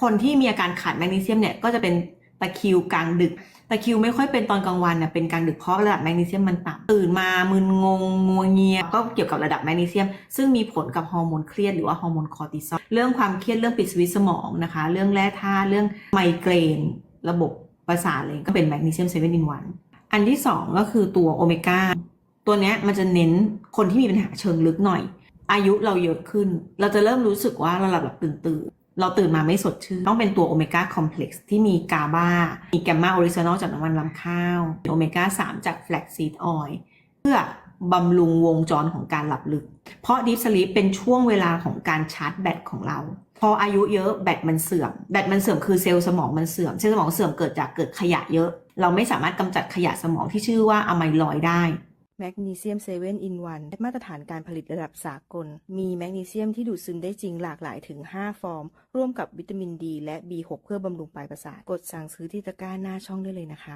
คนที่มีอาการขาดแมกนีเซียมเนี่ยก็จะเป็นตะคิวกลางดึกตะคิวไม่ค่อยเป็นตอนกลางวันน่ะเป็นกลางดึกเพราะระดับแมกนีเซียมมันต่ำตื่นมามึนงงงัวเงียก็เกี่ยวกับระดับแมกนีเซียม ซึ่งมีผลกับฮอร์โมนเครียดหรือว่าฮอร์โมนคอร์ติซอลเรื่องความเครียดเรื่องปิดสวิตสมองนะคะ เรื่องแร่ธาตุเรื่องไมเกรน ระบบประสาทเลยก็เป็นแมกนีเซียมเซเว่นอินวันอันที่สองก็คือตัวโอเมก้าตัวเนี้ยมันจะเน้นคนที่มีปัญหาเชิงลึกหน่อย อายุเราเยอะขึ้น เราจะเริ่มรู้สึกว่าเราหลับหลับตื่นตื่น เราตื่นมาไม่สดชื่น ต้องเป็นตัวโอเมก้าคอมเพล็กซ์ที่มีกาบา มีแกมมาออริจินอลจากน้ำมันลำข้าว โอเมก้า 3 จากแฟลกซีดออยล์เพื่อบำรุงวงจรของการหลับลึก เพราะดิฟสลีปเป็นช่วงเวลาของการชาร์จแบตของเรา พออายุเยอะแบตมันเสื่อม แบตมันเสื่อมคือเซลล์สมองมันเสื่อม เซลล์สมองเสื่อมเกิดจากเกิดขยะเยอะ เราไม่สามารถกำจัดขยะสมองที่ชื่อว่าอะไมลอยได้ แมกนีเซียมเซเว่นอินวันมาตรฐานการผลิตระดับสากล มีแมกนีเซียมที่ดูดซึมได้จริงหลากหลายถึง 5 ฟอร์ม ร่วมกับวิตามินดีและ B6 เพื่อบำรุงปลายประสาท กดสั่งซื้อที่ตะกร้าหน้าช่องได้เลยนะคะ